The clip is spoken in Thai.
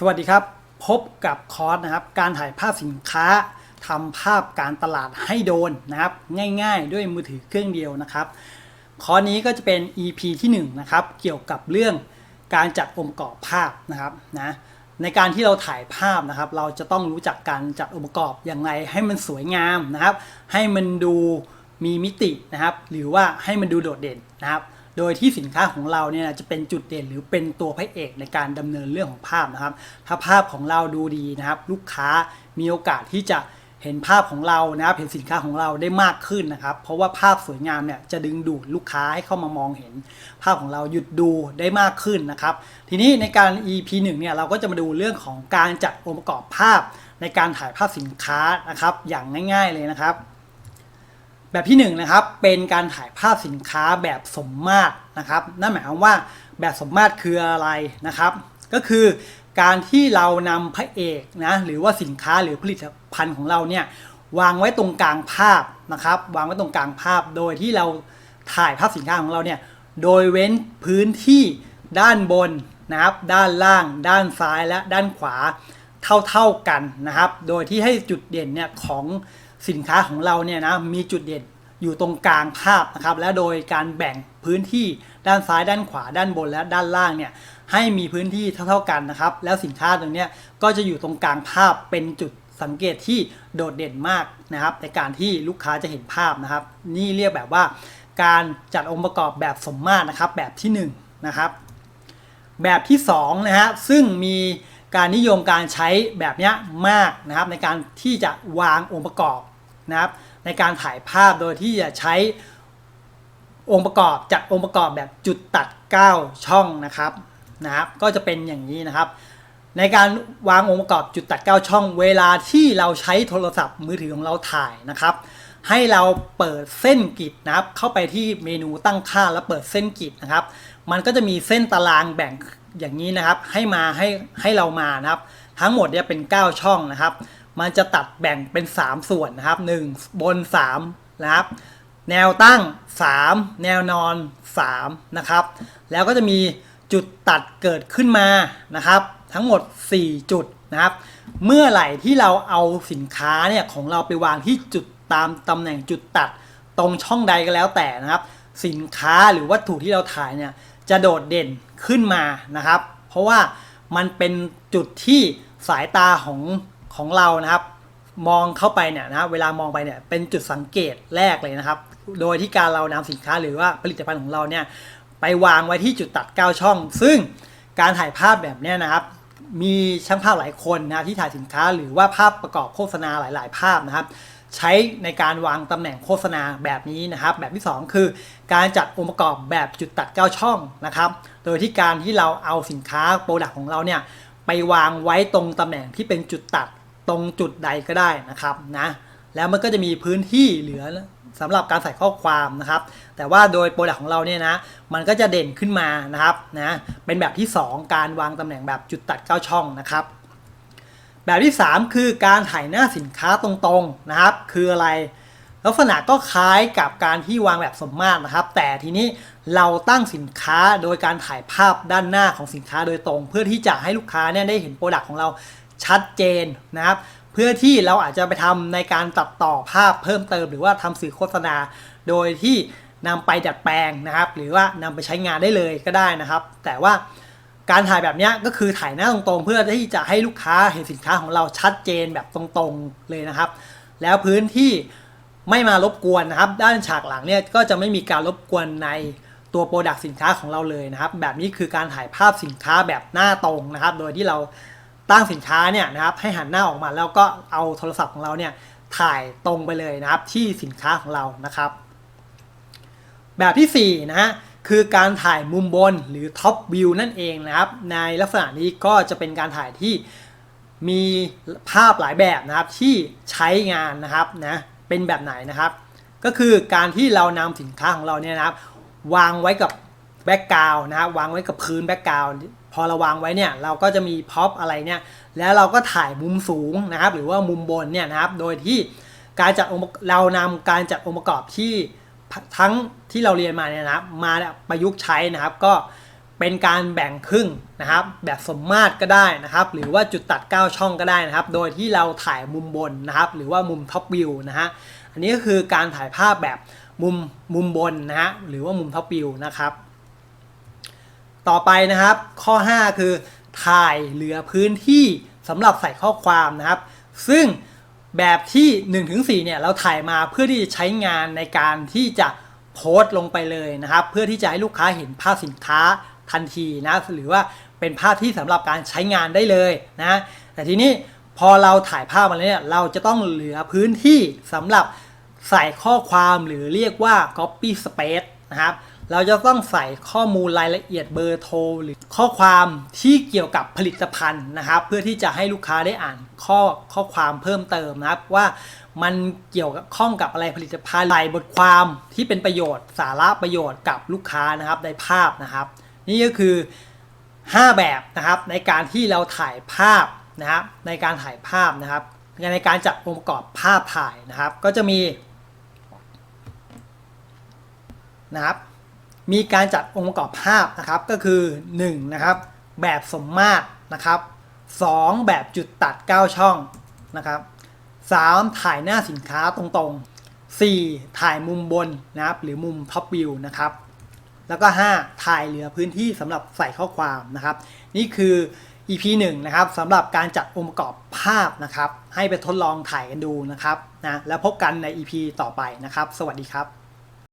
สวัสดีครับ พบกับคอร์สนะครับ การถ่ายภาพสินค้าทำภาพการตลาดให้โดนนะครับ ง่ายๆ ด้วยมือถือเครื่องเดียวนะครับ คอร์สนี้ก็จะเป็น EP ที่1นะครับเกี่ยวกับเรื่องการจัดองค์ประกอบภาพนะครับนะในการที่เราถ่ายภาพนะครับ เราจะต้องรู้จักการจัดองค์ประกอบอย่างไรให้มันสวยงามนะครับ ให้มันดูมีมิตินะครับ หรือว่าให้มันดูโดดเด่นนะครับ โดยที่สินค้าของเราเนี่ยจะเป็นจุดเด่นหรือเป็นตัวพระเอกในการดำเนินเรื่องของภาพนะครับ ถ้าภาพของเราดูดีนะครับ ลูกค้ามีโอกาสที่จะเห็นภาพของเรานะครับเห็นสินค้าของเราได้มากขึ้นนะครับ เพราะว่าภาพสวยงามเนี่ยจะดึงดูดลูกค้าให้เข้ามามองเห็น ภาพของเราหยุดดูได้มากขึ้นนะครับ ทีนี้ในการ EP 1เนี่ยเราก็จะมาดูเรื่องของการจัดองค์ประกอบภาพในการถ่ายภาพสินค้านะครับ อย่างง่าย ๆเลยนะครับ แบบที่1นงนะครับเป็นการถ่ายภาพสินค้าแบบสมมาตรนะครับนั่นหมายความว่าแบบสมมาตรคืออะไรนะครับ ก็คือการที่เรานำพระเอกนะหรือว่าสินค้าหรือผลิตภัณฑ์ของเราเนี่ยวางไว้ตรงกลางภาพนะครับ วางไว้ตรงกลางภาพ โดยที่เราถ่ายภาพสินค้าของเราเนี่ยโดยเว้นพื้นที่ด้านบนนะครับ ด้านล่าง ด้านซ้ายและด้านขวาเท่าๆกันนะครับ โดยที่ให้จุดเด่นเนี่ยของ สินค้าของเราเนี่ยนะมีจุดเด่นอยู่ตรงกลางภาพนะครับและโดยการแบ่งพื้นที่ด้านซ้ายด้านขวาด้านบนและด้านล่างเนี่ยให้มีพื้นที่เท่าๆกันนะครับ แล้วสินค้าตรงเนี้ยก็จะอยู่ตรงกลางภาพเป็นจุดสังเกตที่โดดเด่นมากนะครับ ในการที่ลูกค้าจะเห็นภาพนะครับ นี่เรียกแบบว่า การจัดองค์ประกอบแบบสมมาตรนะครับแบบที่1นงนะครับ แบบที่2นะฮะซึ่งมีการนิยมการใช้แบบเนี้ยมากนะครับ ในการที่จะวางองค์ประกอบ นะครับ ในการถ่ายภาพโดยที่จะใช้องค์ประกอบจัดองค์ประกอบแบบจุดตัด 9 ช่องนะครับนะครับ ก็จะเป็นอย่างนี้นะครับ ในการวางองค์ประกอบจุดตัด 9 ช่อง เวลาที่เราใช้โทรศัพท์มือถือของเราถ่ายนะครับ ให้เราเปิดเส้นกริดนะครับ เข้าไปที่เมนูตั้งค่าแล้วเปิดเส้นกริดนะครับ มันก็จะมีเส้นตารางแบ่งอย่างนี้นะครับ ให้มาให้ให้เรามานะครับ ทั้งหมดเนี่ยเป็น 9 ช่องนะครับ มันจะตัดแบ่งเป็น 3 ส่วนนะครับ 1 บน 3 นะครับ แนวตั้ง 3 แนวนอน 3 นะครับ แล้วก็จะมีจุดตัดเกิดขึ้นมานะครับ ทั้งหมด 4 จุดนะครับ เมื่อไหร่ที่เราเอาสินค้าเนี่ยของเราไปวางที่จุดตามตำแหน่งจุดตัดตรงช่องใดก็แล้วแต่นะครับ สินค้าหรือวัตถุที่เราถ่ายเนี่ยจะโดดเด่นขึ้นมานะครับ เพราะว่ามันเป็นจุดที่สายตาของ ของเรานะครับ มองเข้าไปเนี่ยนะเวลามองไปเนี่ยเป็นจุดสังเกตแรกเลยนะครับ โดยที่การเรานำสินค้าหรือว่าผลิตภัณฑ์ของเราเนี่ยไปวางไว้ที่จุดตัด 9 ช่อง ซึ่งการถ่ายภาพแบบเนี้ยนะครับ มีช่างภาพหลายคนนะที่ถ่ายสินค้าหรือว่าภาพประกอบโฆษณาหลาย ๆ ภาพนะครับ ใช้ในการวางตำแหน่งโฆษณาแบบนี้นะครับ แบบที่ 2 คือ การจัดองค์ประกอบแบบจุดตัด 9 ช่องนะครับ โดยที่การที่เราเอาสินค้าโปรดักต์ของเราเนี่ยไปวางไว้ตรงตำแหน่งที่เป็นจุดตัด ตรงจุดใดก็ได้นะครับนะแล้วมันก็จะมีพื้นที่เหลือสำหรับการใส่ข้อความนะครับ แต่ว่าโดยโปรดักของเราเนี่ยนะ มันก็จะเด่นขึ้นมานะครับนะ เป็นแบบที่ 2 การวางตำแหน่งแบบจุดตัด 9 ช่องนะครับ แบบที่ 3 คือการถ่ายหน้าสินค้าตรงๆนะครับ คืออะไร ลักษณะก็คล้ายกับการที่วางแบบสมมาตรนะครับ แต่ทีนี้เราตั้งสินค้าโดยการถ่ายภาพด้านหน้าของสินค้าโดยตรง เพื่อที่จะให้ลูกค้าเนี่ยได้เห็นโปรดักของเรา ชัดเจนนะครับ เพื่อที่เราอาจจะไปทำในการตัดต่อภาพเพิ่มเติม หรือว่าทำสื่อโฆษณา โดยที่นำไปดัดแปลงนะครับ หรือว่านำไปใช้งานได้เลยก็ได้นะครับ แต่ว่าการถ่ายแบบนี้ก็คือถ่ายหน้าตรงๆ เพื่อที่จะให้ลูกค้าเห็นสินค้าของเราชัดเจนแบบตรงๆเลยนะครับ แล้วพื้นที่ไม่มารบกวนนะครับ ด้านฉากหลังเนี่ยก็จะไม่มีการรบกวนในตัวโปรดักต์สินค้าของเราเลยนะครับ แบบนี้คือการถ่ายภาพสินค้าแบบหน้าตรงนะครับ โดยที่เรา ตั้งสินค้าเนี่ยนะครับให้หันหน้าออกมาแล้วก็เอาโทรศัพท์ของเราเนี่ยถ่ายตรงไปเลยนะครับที่สินค้าของเรานะครับ แบบที่4นะฮะคือการถ่ายมุมบนหรือท็อปวิวนั่นเองนะครับในลักษณะนี้ก็จะเป็นการถ่ายที่มีภาพหลายแบบนะครับที่ใช้งานนะครับนะเป็นแบบไหนนะครับ ก็คือการที่เรานำสินค้าของเราเนี่ยนะครับ วางไว้กับแบ็กกราวนะครับวางไว้กับพื้นแบ็กกราว พอเราวางไว้เนี่ยเราก็จะมีพ็อปอะไรเนี่ยแล้วเราก็ถ่ายมุมสูงนะครับ หรือว่ามุมบนเนี่ยนะครับ โดยที่การจัดองค์เรานำการจัดองค์ประกอบที่ทั้งที่เราเรียนมาเนี่ยนะครับ มาประยุกต์ใช้นะครับ ก็เป็นการแบ่งครึ่งนะครับ แบบสมมาตรก็ได้นะครับ หรือว่าจุดตัด 9 ช่องก็ได้นะครับ โดยที่เราถ่ายมุมบนนะครับ หรือว่ามุมท็อปวิวนะฮะอันนี้ก็คือการถ่ายภาพแบบมุมมุมบนนะฮะหรือว่ามุมท็อปวิวนะครับ ต่อไปนะครับ ข้อ 5 คือ ถ่ายเหลือพื้นที่สำหรับใส่ข้อความนะครับ ซึ่งแบบที่ 1-4เนี่ยเราถ่ายมาเพื่อที่จะใช้งานในการที่จะโพสต์ลงไปเลยนะครับ เพื่อที่จะให้ลูกค้าเห็นภาพสินค้าทันทีนะหรือว่าเป็นภาพที่สำหรับการใช้งานได้เลยนะแต่ทีนี้พอเราถ่ายภาพมาแล้วเนี่ยเราจะต้องเหลือพื้นที่สำหรับใส่ข้อความหรือเรียกว่า copy space นะครับ เราจะต้องใส่ข้อมูลรายละเอียดเบอร์โทรหรือข้อความที่เกี่ยวกับผลิตภัณฑ์นะครับ เพื่อที่จะให้ลูกค้าได้อ่านข้อข้อความเพิ่มเติมนะครับ ว่ามันเกี่ยวกับข้องกับอะไรผลิตภัณฑ์ใส่บทความที่เป็นประโยชน์ สาระประโยชน์กับลูกค้านะครับในภาพนะครับ นี่ก็คือ 5 แบบนะครับในการที่เราถ่ายภาพนะครับในการถ่ายภาพนะครับ ในการจัดองค์ประกอบภาพถ่ายนะครับ ก็จะมีนะครับ มีการจัดองค์ประกอบภาพนะครับก็คือ1นะครับแบบสมมาตรนะครับ2แบบจุดตัด 9 ช่องนะครับ3ถ่ายหน้าสินค้าตรงๆ 4 ถ่ายมุมบนนะครับหรือมุมท็อปวิวนะครับแล้วก็ 5 ถ่ายเหลือพื้นที่สำหรับใส่ข้อความนะครับ นี่คือ EP 1นะครับสำหรับการจัดองค์ประกอบภาพนะครับ ให้ไปทดลองถ่ายกันดูนะครับนะแล้วพบกันใน EP ต่อไปนะครับ สวัสดีครับ